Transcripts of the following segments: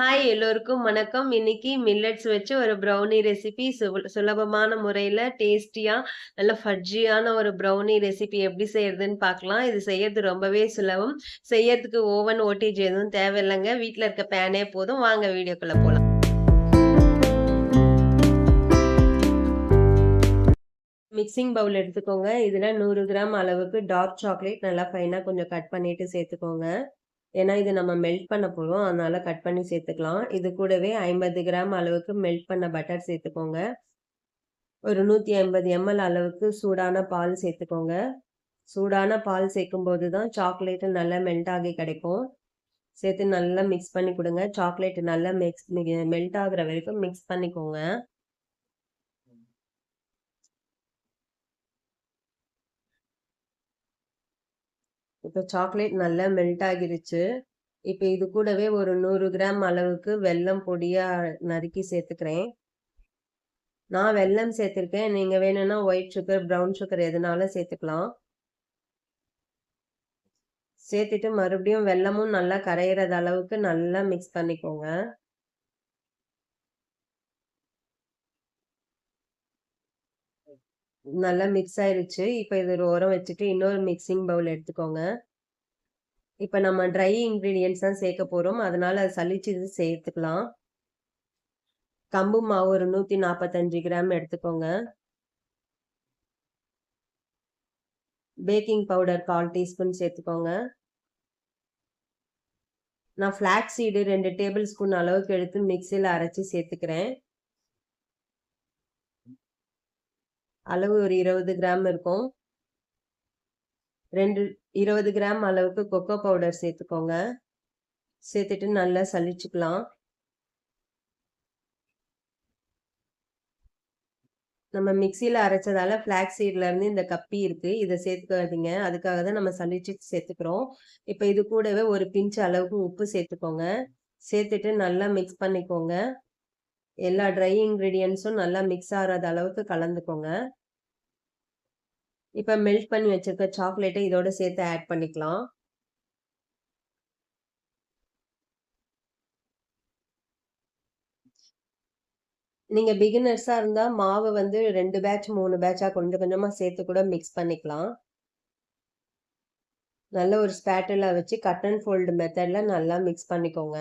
Hi எல்லோருக்கும் வணக்கம். இன்னைக்கு மில்லட்ஸ் வச்சு ஒரு ப்ரௌனி ரெசிபி சுலபமான முறையில் டேஸ்டியாக நல்ல ஃபட்ஜியான ஒரு ப்ரௌனி ரெசிபி எப்படி செய்யறதுன்னு பார்க்கலாம். இது செய்யறது ரொம்பவே சுலபம். செய்யறதுக்கு ஓவன், ஓடிஜி எதுவும் தேவையில்லைங்க வீட்டில் இருக்க பேனே போதும். வாங்க வீடியோக்குள்ளே போகலாம் மிக்ஸிங் பவுல் எடுத்துக்கோங்க. இதில் நூறு கிராம் அளவுக்கு டார்க் சாக்லேட் நல்லா ஃபைனாக கொஞ்சம் கட் பண்ணிட்டு சேர்த்துக்கோங்க. ஏன்னா இது நம்ம மெல்ட் பண்ண போகிறோம் அதனால கட் பண்ணி சேர்த்துக்கலாம். இது கூடவே 50 கிராம் அளவுக்கு மெல்ட் பண்ண பட்டர் சேர்த்துக்கோங்க. ஒரு 150 எம்எல் அளவுக்கு சூடான பால் சேர்த்துக்கோங்க. சூடான பால் சேர்க்கும்போது தான் சாக்லேட்டு நல்லா மெல்ட் ஆகி கிடைக்கும். சேர்த்து நல்லா மிக்ஸ் பண்ணி கொடுங்க சாக்லேட் நல்லா மிக்ஸ் மெல்ட் ஆகுற வரைக்கும் மிக்ஸ் பண்ணிக்கோங்க. இப்போ சாக்லேட் நல்லா மெல்ட் ஆகிருச்சு. இப்போ இது கூடவே ஒரு நூறு கிராம் அளவுக்கு வெல்லம் பொடியாக நறுக்கி சேர்த்துக்கிறேன். நான் வெல்லம் சேர்த்துருக்கேன் நீங்கள் வேணும்னா ஒயிட் சுகர், ப்ரௌன் சுகர் எதுனாலும் சேர்த்துக்கலாம். சேர்த்துட்டு மறுபடியும் வெல்லமும் நல்லா கரையிறது அளவுக்கு நல்லா மிக்ஸ் பண்ணிக்கோங்க. நல்லா மிக்ஸ் ஆயிருச்சு. இப்போ இது ஒரு உரம் வச்சுட்டு இன்னொரு மிக்ஸிங் பவுல் எடுத்துக்கோங்க. இப்போ நம்ம ட்ரை இன்கிரீடியன்ட்ஸ் தான் சேர்க்க போகிறோம் அதனால அத இது சேர்த்துக்கலாம். கம்பு மாவு ஒரு 145 கிராம் எடுத்துக்கோங்க. பேக்கிங் பவுடர் 1/4 டீஸ்பூன் சேர்த்துக்கோங்க. நான் ஃப்ளாக் சீடு ரெண்டு டேபிள் ஸ்பூன் அளவுக்கு எடுத்து மிக்சியில் அரைச்சி சேர்த்துக்கிறேன். அளவு ஒரு 20 கிராம் இருக்கும். 2 20 கிராம் அளவுக்கு கொக்கோ பவுடர் சேர்த்துக்கோங்க. சேர்த்துட்டு நல்லா சளிச்சுக்கலாம் நம்ம மிக்சியில் அரைச்சதால ஃப்ளாக் சீட்ல இருந்து இந்த கப்பி இருக்கு. இதை சேர்த்துக்காதீங்க. அதுக்காக தான் நம்ம சலிச்சு சேர்த்துக்கிறோம். இப்போ இது கூடவே ஒரு பிஞ்ச் அளவுக்கு உப்பு சேர்த்துக்கோங்க. சேர்த்துட்டு நல்லா மிக்ஸ் பண்ணிக்கோங்க. எல்லா ட்ரை இன்க்ரீடியன்ஸும் நல்லா மிக்ஸ் ஆகாத அளவுக்கு கலந்துக்கோங்க. இப்போ மெல்ட் பண்ணி வச்சுருக்க சாக்லேட்டை இதோட சேர்த்து ஆட் பண்ணிக்கலாம். நீங்கள் பிகினர்ஸாக இருந்தால் மாவு வந்து ரெண்டு பேட்ச், மூணு பேட்சாக கொஞ்சம் கொஞ்சமாக சேர்த்து கூட மிக்ஸ் பண்ணிக்கலாம். நல்ல ஒரு ஸ்பேட்டலாக வச்சு கட் அண்ட் ஃபோல்டு மெத்தடில் நல்லா மிக்ஸ் பண்ணிக்கோங்க.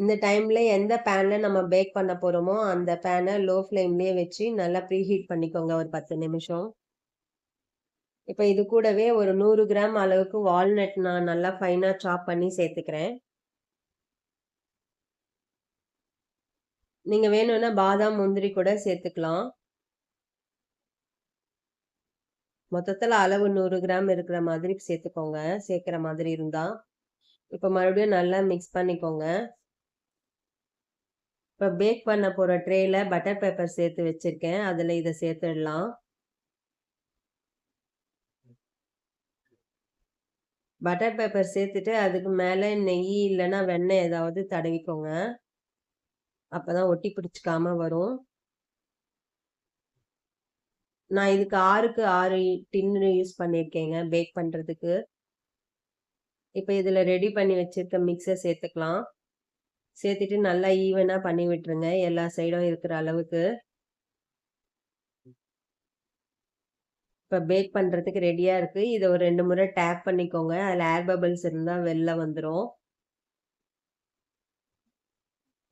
இந்த டைம்ல எந்த பேன்ல நம்ம பேக் பண்ண போறோமோ, அந்த பேனை லோ ஃப்ளேம்லயே வச்சு நல்லா ப்ரீஹீட் பண்ணிக்கோங்க ஒரு 10 நிமிஷம். இப்போ இது கூடவே ஒரு நூறு கிராம் அளவுக்கு வால்நட் நான் நல்லா ஃபைனாக சாப் பண்ணி சேர்த்துக்கிறேன். நீங்கள் வேணும்னா பாதாம், முந்திரி கூட சேர்த்துக்கலாம். மொத்தத்தில் அளவு நூறு கிராம் இருக்கிற மாதிரி சேர்த்துக்கோங்க. சேர்க்குற மாதிரி இருந்தால் இப்போ மறுபடியும் நல்லா மிக்ஸ் பண்ணிக்கோங்க. இப்போ பேக் பண்ண போகிற ட்ரேயில் பட்டர் பேப்பர் சேர்த்து வச்சுருக்கேன் அதில் இதை சேர்த்துடலாம். பட்டர் பேப்பர் சேர்த்துட்டு அதுக்கு மேலே நெய் இல்லைன்னா வெண்ணெய் ஏதாவது தடவிக்கோங்க. அப்போ தான் ஒட்டி பிடிச்சிக்காம வரும். நான் இதுக்கு 6க்கு 6 டின்னு யூஸ் பண்ணியிருக்கேங்க பேக் பண்ணுறதுக்கு இப்போ இதில் ரெடி பண்ணி வச்சுருக்க மிக்ஸ சேர்த்துக்கலாம். சேர்த்துட்டு நல்லா ஈவனாக பண்ணி விட்டுருங்க. எல்லா சைடும் இருக்கிற அளவுக்கு. இப்போ பேக் பண்றதுக்கு ரெடியாக இருக்கு. இதை ஒரு ரெண்டு முறை டேப் பண்ணிக்கோங்க. அதுல ஏர் பபிள்ஸ் இருந்தால் வெளில வந்துரும்.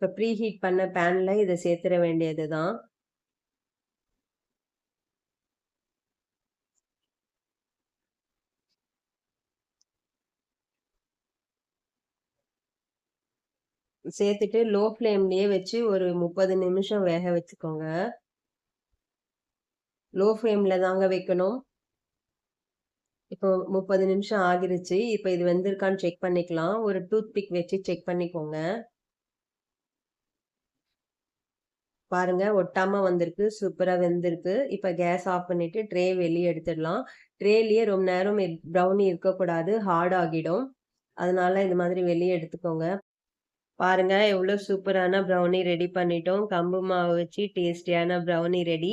ப்ரீ ப்ரீஹீட் பண்ண பேனில் இதை சேர்த்துற வேண்டியது தான். சேர்த்துட்டு லோ ஃப்ளேம்லேயே வச்சு ஒரு 30 நிமிஷம் வேக வச்சுக்கோங்க. லோ ஃப்ளேமில் தாங்க வைக்கணும். இப்போ 30 நிமிஷம் ஆகிருச்சு. இப்போ இது வெந்திருக்கான்னு செக் பண்ணிக்கலாம். ஒரு டூத் பிக் வச்சு செக் பண்ணிக்கோங்க. பாருங்க ஒட்டாம வந்திருக்கு. சூப்பரா வெந்திருக்கு. இப்ப கேஸ் ஆஃப் பண்ணிட்டு ட்ரே வெளியே எடுத்துடலாம். ட்ரேலயே ரொம்ப நேரம் ப்ரௌனி இருக்கக்கூடாது. ஹார்ட் ஆகிடும். அதனால இது மாதிரி வெளியே எடுத்துக்கோங்க. பாருங்க எவ்வளோ சூப்பரான ப்ரௌனி ரெடி பண்ணிட்டோம். கம்பு மாவு வச்சு டேஸ்டியான ப்ரௌனி ரெடி.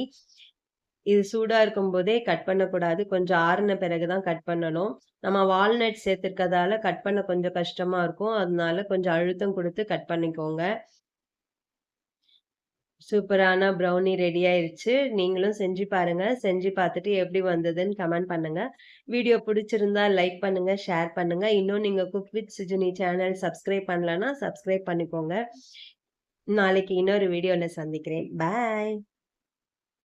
இது சூடாக இருக்கும்போதே கட் பண்ணக்கூடாது. கொஞ்சம் ஆறுன பிறகு தான் கட் பண்ணணும். நம்ம வால்நட் சேர்த்துருக்கதால கட் பண்ண கொஞ்சம் கஷ்டமாக இருக்கும். அதனால கொஞ்சம் அழுத்தம் கொடுத்து கட் பண்ணிக்கோங்க. சூப்பரான ப்ரௌனி ரெடி ஆயிருச்சு. நீங்களும் செஞ்சு பாருங்க. செஞ்சு பார்த்துட்டு எப்படி வந்ததுன்னு கமெண்ட் பண்ணுங்க. வீடியோ பிடிச்சிருந்தா லைக் பண்ணுங்க, ஷேர் பண்ணுங்க. இன்னும் நீங்க cook with Sujini channel subscribe பண்ணலன்னா, சப்ஸ்கிரைப் பண்ணிக்கோங்க. நாளைக்கு இன்னொரு வீடியோல சந்திக்கிறேன். பாய்.